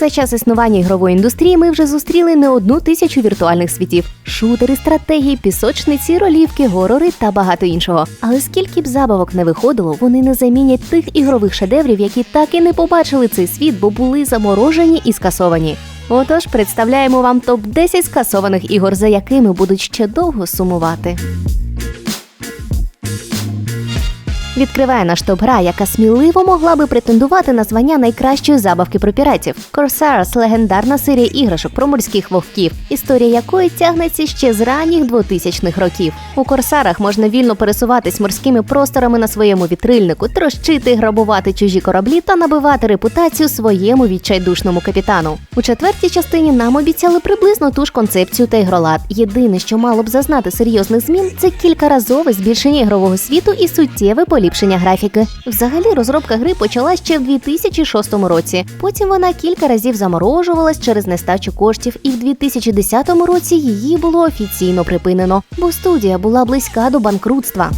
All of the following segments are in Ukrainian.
За час існування ігрової індустрії ми вже зустріли не одну тисячу віртуальних світів: шутери, стратегії, пісочниці, ролівки, горори та багато іншого. Але скільки б забавок не виходило, вони не замінять тих ігрових шедеврів, які так і не побачили цей світ, бо були заморожені і скасовані. Отож, представляємо вам топ 10 скасованих ігор, за якими будуть ще довго сумувати. Відкриває наш топ-гра, яка сміливо могла би претендувати на звання найкращої забавки про піратів. Corsairs – легендарна серія іграшок про морських вовків, історія якої тягнеться ще з ранніх 2000-х років. У корсарах можна вільно пересуватись морськими просторами на своєму вітрильнику, трощити, грабувати чужі кораблі та набивати репутацію своєму відчайдушному капітану. У четвертій частині нам обіцяли приблизно ту ж концепцію та ігролад. Єдине, що мало б зазнати серйозних змін, це кількаразове збільшення ігрового світу і суттєве поліпшення графіки. Взагалі, розробка гри почала ще в 2006 році. Потім вона кілька разів заморожувалась через нестачу коштів, і в 2010 році її було офіційно припинено, бо студія була близька до банкрутства.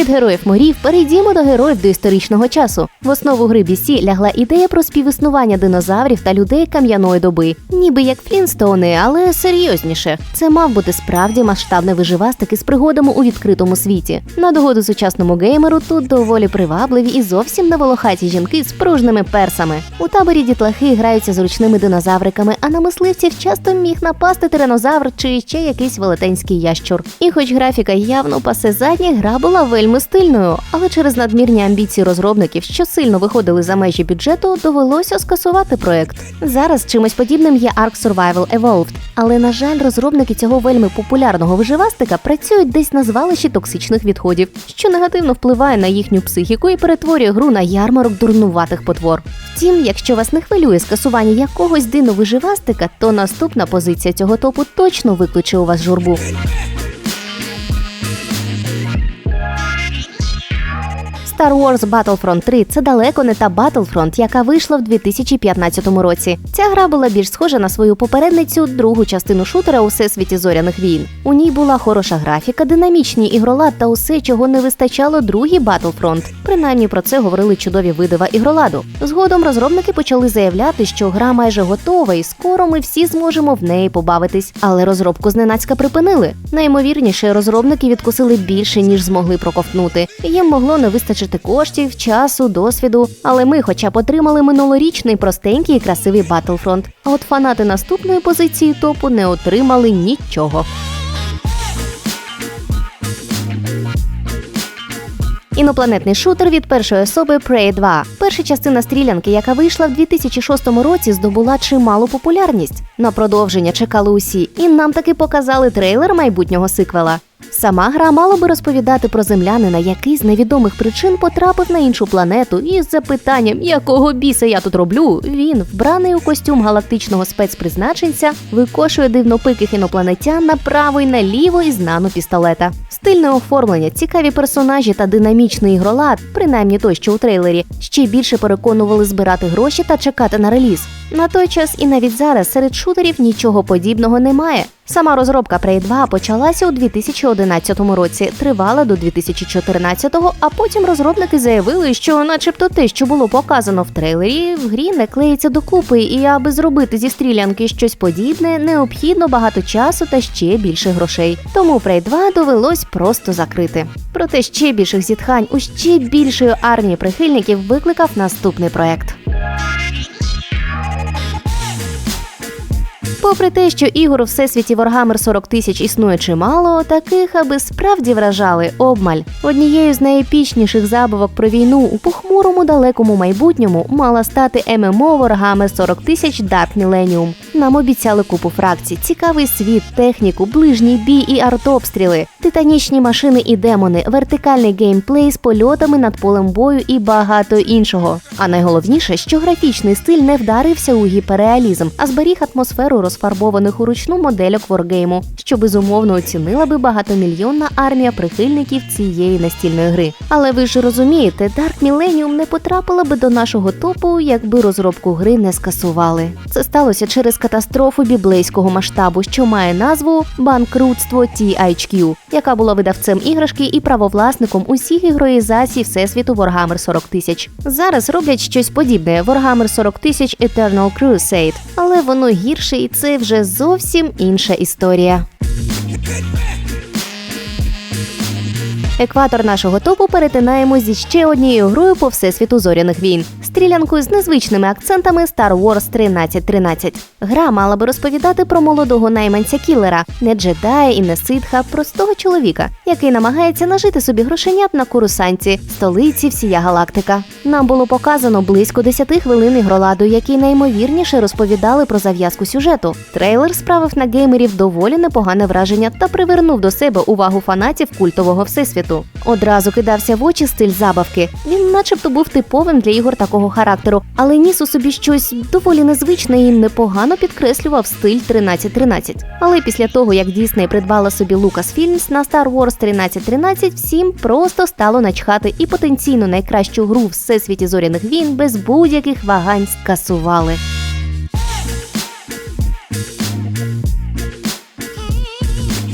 Від героїв морів перейдімо до героїв доісторичного часу. В основу гри BC лягла ідея про співіснування динозаврів та людей кам'яної доби, ніби як Флінстоуни, але серйозніше. Це мав бути справді масштабний виживастик із пригодами у відкритому світі. На догоду сучасному геймеру тут доволі привабливі і зовсім неволохаті жінки з пружними персами. У таборі дітлахи граються з ручними динозавриками, а на мисливців часто міг напасти тиранозавр чи ще якийсь велетенський ящур. І хоч графіка явно пасе задні, гра була вельми стильною, але через надмірні амбіції розробників, що сильно виходили за межі бюджету, довелося скасувати проект. Зараз чимось подібним є Ark Survival Evolved, але на жаль, розробники цього вельми популярного виживастика працюють десь на звалищі токсичних відходів, що негативно впливає на їхню психіку і перетворює гру на ярмарок дурнуватих потвор. Втім, якщо вас не хвилює скасування якогось диновиживастика, то наступна позиція цього топу точно викличе у вас журбу. Star Wars Battlefront 3 – це далеко не та Battlefront, яка вийшла в 2015 році. Ця гра була більш схожа на свою попередницю, другу частину шутера у всесвіті зоряних війн. У ній була хороша графіка, динамічні ігролад та усе, чого не вистачало другій Battlefront. Принаймні про це говорили чудові видива ігроладу. Згодом розробники почали заявляти, що гра майже готова, і скоро ми всі зможемо в неї побавитись. Але розробку зненацька припинили. Найімовірніше, розробники відкусили більше ніж змогли проковтнути. Їм могло не вистачити коштів, часу, досвіду. Але ми, хоча б отримали минулорічний простенький і красивий Battlefront. А от фанати наступної позиції топу не отримали нічого. Інопланетний шутер від першої особи Prey 2. Перша частина стрілянки, яка вийшла в 2006 році, здобула чималу популярність. На продовження чекали усі, і нам таки показали трейлер майбутнього сиквела. Сама гра мала би розповідати про землянина, який з невідомих причин потрапив на іншу планету, і з запитанням, якого біса я тут роблю, він, вбраний у костюм галактичного спецпризначенця, викошує дивнопиких інопланетян направо й наліво із нанопістолета. Стильне оформлення, цікаві персонажі та динамічний ігролад, принаймні той, що у трейлері, ще більше переконували збирати гроші та чекати на реліз. На той час і навіть зараз серед шутерів нічого подібного немає. Сама розробка Prey 2 почалася у 2011 році, тривала до 2014-го, а потім розробники заявили, що, начебто, те, що було показано в трейлері, в грі не клеїться докупи, і аби зробити зі стрілянки щось подібне, необхідно багато часу та ще більше грошей. Тому Prey 2 довелось просто закрити. Проте ще більших зітхань у ще більшої армії прихильників викликав наступний проект. Попри те, що ігор у всесвіті Warhammer 40 тисяч існує чимало, таких, аби справді вражали обмаль. Однією з найепічніших забавок про війну у похмурому далекому майбутньому мала стати ММО Warhammer 40 тисяч Dark Millennium. Нам обіцяли купу фракцій, цікавий світ, техніку, ближній бій і артобстріли, титанічні машини і демони, вертикальний геймплей з польотами над полем бою і багато іншого. А найголовніше, що графічний стиль не вдарився у гіперреалізм, а зберіг атмосферу розфарбованих уручну модельок Wargame, що безумовно оцінила би багатомільйонна армія прихильників цієї настільної гри. Але ви ж розумієте, Dark Millennium не потрапила би до нашого топу, якби розробку гри не скасували. Це сталося через катастрофу біблейського масштабу, що має назву Банкрутство THQ, яка була видавцем іграшки і правовласником усіх ігроїзацій всесвіту Warhammer 40 тисяч. Зараз роблять щось подібне Warhammer 40 тисяч Eternal Crusade, але воно гірше, і це вже зовсім інша історія. Екватор нашого топу перетинаємо зі ще однією грою по всесвіту зоряних війн. Стрілянкою з незвичними акцентами Star Wars 1313. Гра мала би розповідати про молодого найманця кілера, не джедая і не ситха, простого чоловіка, який намагається нажити собі грошенят на Курусанці, столиці всія галактика. Нам було показано близько 10 хвилин ігроладу, які найімовірніше розповідали про зав'язку сюжету. Трейлер справив на геймерів доволі непогане враження та привернув до себе увагу фанатів культового всесвіту. Одразу кидався в очі стиль забавки. Він, начебто, був типовим для ігор такого характеру, але ніс у собі щось доволі незвичне і непогано підкреслював стиль 1313. Але після того, як Дісней придбала собі Lucasfilms на Star Wars 1313, всім просто стало начхати і потенційно найкращу гру в всесвіті зоряних війн без будь-яких вагань скасували.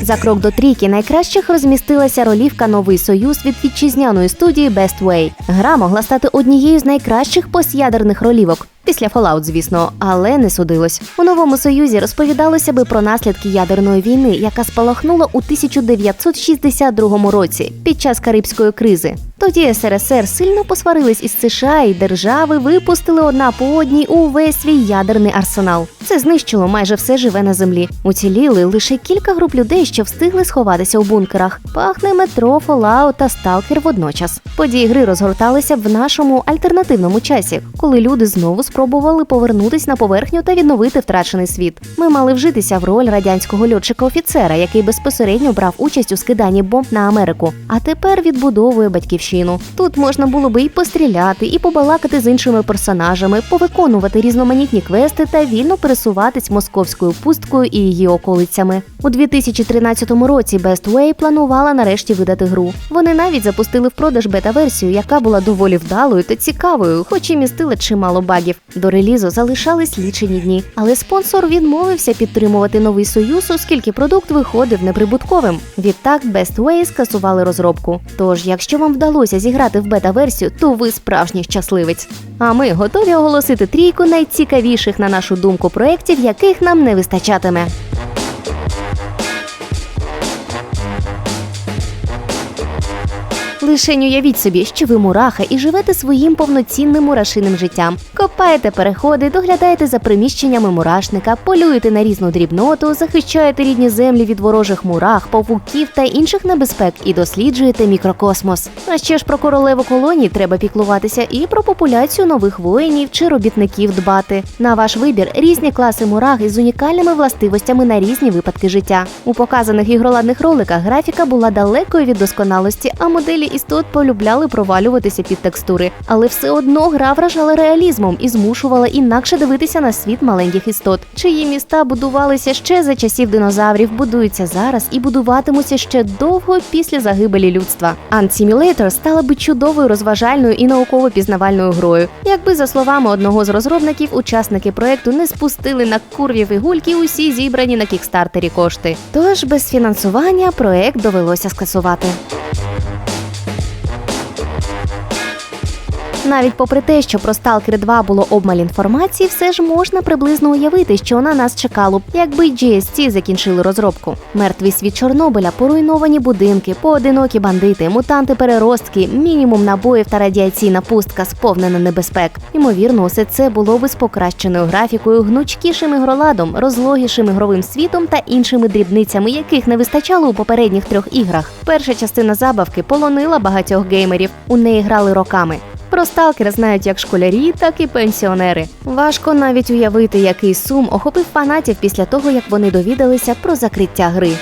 За крок до трійки найкращих розмістилася ролівка Новий Союз від вітчизняної студії Best Way. Гра могла стати однією з найкращих постядерних ролівок. Після Fallout, звісно, але не судилось. У новому союзі розповідалося би про наслідки ядерної війни, яка спалахнула у 1962 році під час Карибської кризи. Тоді СРСР сильно посварились із США, і держави випустили одна по одній увесь свій ядерний арсенал. Це знищило майже все живе на землі. Уціліли лише кілька груп людей, що встигли сховатися у бункерах. Пахне метро, Fallout та Сталкер водночас. Події гри розгорталися в нашому альтернативному часі, коли люди знову спробували повернутись на поверхню та відновити втрачений світ. Ми мали вжитися в роль радянського льотчика-офіцера, який безпосередньо брав участь у скиданні бомб на Америку, а тепер відбудовує батьківщину. Тут можна було би і постріляти, і побалакати з іншими персонажами, повиконувати різноманітні квести та вільно пересуватись московською пусткою і її околицями. У 2013 році Best Way планувала нарешті видати гру. Вони навіть запустили в продаж бета-версію, яка була доволі вдалою та цікавою, хоч і містила чимало багів. До релізу залишались лічені дні, але спонсор відмовився підтримувати новий союз, оскільки продукт виходив неприбутковим. Відтак Best Way скасували розробку. Тож, якщо вам вдалося зіграти в бета-версію, то ви справжній щасливець. А ми готові оголосити трійку найцікавіших на нашу думку проєктів, яких нам не вистачатиме. Лишень уявіть собі, що ви мураха і живете своїм повноцінним мурашиним життям. Копаєте переходи, доглядаєте за приміщеннями мурашника, полюєте на різну дрібноту, захищаєте рідні землі від ворожих мурах, павуків та інших небезпек і досліджуєте мікрокосмос. А ще ж про королеву колонії треба піклуватися і про популяцію нових воїнів чи робітників дбати. На ваш вибір різні класи мурах із унікальними властивостями на різні випадки життя. У показаних ігроладних роликах графіка була далекою від досконалості, а моделі істот полюбляли провалюватися під текстури, але все одно гра вражала реалізмом і змушувала інакше дивитися на світ маленьких істот, чиї міста будувалися ще за часів динозаврів, будуються зараз і будуватимуться ще довго після загибелі людства. Ant Simulator стала би чудовою розважальною і науково-пізнавальною грою. Якби за словами одного з розробників, учасники проекту не спустили на курві фігульки усі зібрані на кікстартері кошти. Тож без фінансування проект довелося скасувати. Навіть попри те, що про Stalker 2 було обмаль інформації, все ж можна приблизно уявити, що на нас чекало якби GSC закінчили розробку. Мертвий світ Чорнобиля, поруйновані будинки, поодинокі бандити, мутанти-переростки, мінімум набоїв та радіаційна пустка, сповнена небезпек. Ймовірно, усе це було би з покращеною графікою, гнучкішим ігроладом, розлогішим ігровим світом та іншими дрібницями, яких не вистачало у попередніх трьох іграх. Перша частина забавки полонила багатьох геймерів. У неї грали роками. Про сталкера знають як школярі, так і пенсіонери. Важко навіть уявити, який сум охопив фанатів після того, як вони довідалися про закриття гри.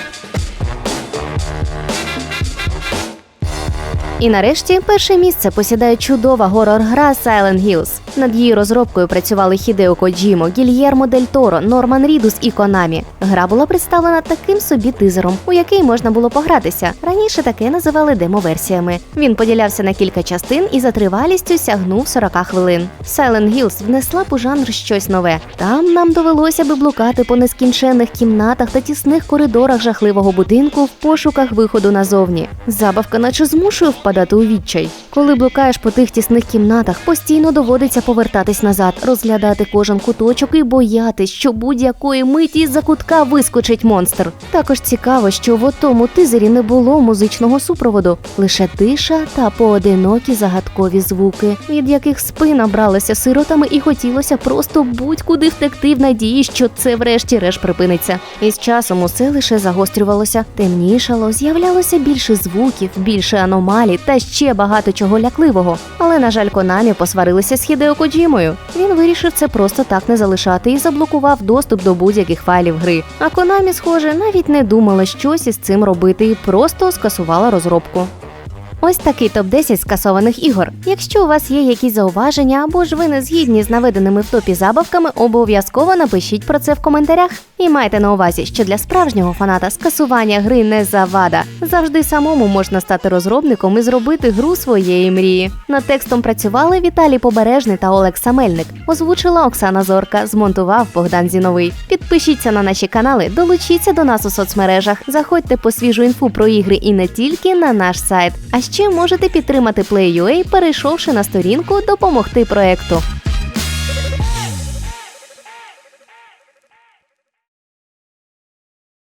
І нарешті перше місце посідає чудова горор-гра Silent Hills. Над її розробкою працювали Хідео Коджімо, Гільєрмо Дель Торо, Норман Рідус і Конамі. Гра була представлена таким собі тизером, у який можна було погратися. Раніше таке називали демо-версіями. Він поділявся на кілька частин і за тривалістю сягнув 40 хвилин. Silent Hills внесла б у жанр щось нове. Там нам довелося би блукати по нескінченних кімнатах та тісних коридорах жахливого будинку в пошуках виходу назовні. Забавка, наче змушує впадати у відчай. Коли блукаєш по тих тісних кімнатах, постійно доводиться повертатись назад, розглядати кожен куточок і боятись, що будь-якої миті з-за кутка вискочить монстр. Також цікаво, що в отому тизері не було музичного супроводу, лише тиша та поодинокі загадкові звуки, від яких спина бралася сиротами і хотілося просто будь-куди втекти в надії, що це врешті-решт припиниться. І з часом усе лише загострювалося, темнішало, з'являлося більше звуків, більше аномалій та ще багато чого лякливого. Але, на жаль, Конамі посварилися з Хідео Коджімою. Він вирішив це просто так не залишати і заблокував доступ до будь-яких файлів гри. А Конамі, схоже, навіть не думала щось із цим робити і просто скасувала розробку. Ось такий топ 10 скасованих ігор. Якщо у вас є якісь зауваження або ж ви не згідні з наведеними в топі забавками, обов'язково напишіть про це в коментарях. І майте на увазі, що для справжнього фаната скасування гри не завада. Завжди самому можна стати розробником і зробити гру своєї мрії. Над текстом працювали Віталій Побережний та Олег Самельник. Озвучила Оксана Зорка, змонтував Богдан Зіновий. Підпишіться на наші канали, долучіться до нас у соцмережах, заходьте по свіжу інфу про ігри і не тільки на наш сайт. А ще можете підтримати Play.ua, перейшовши на сторінку Допомогти проекту.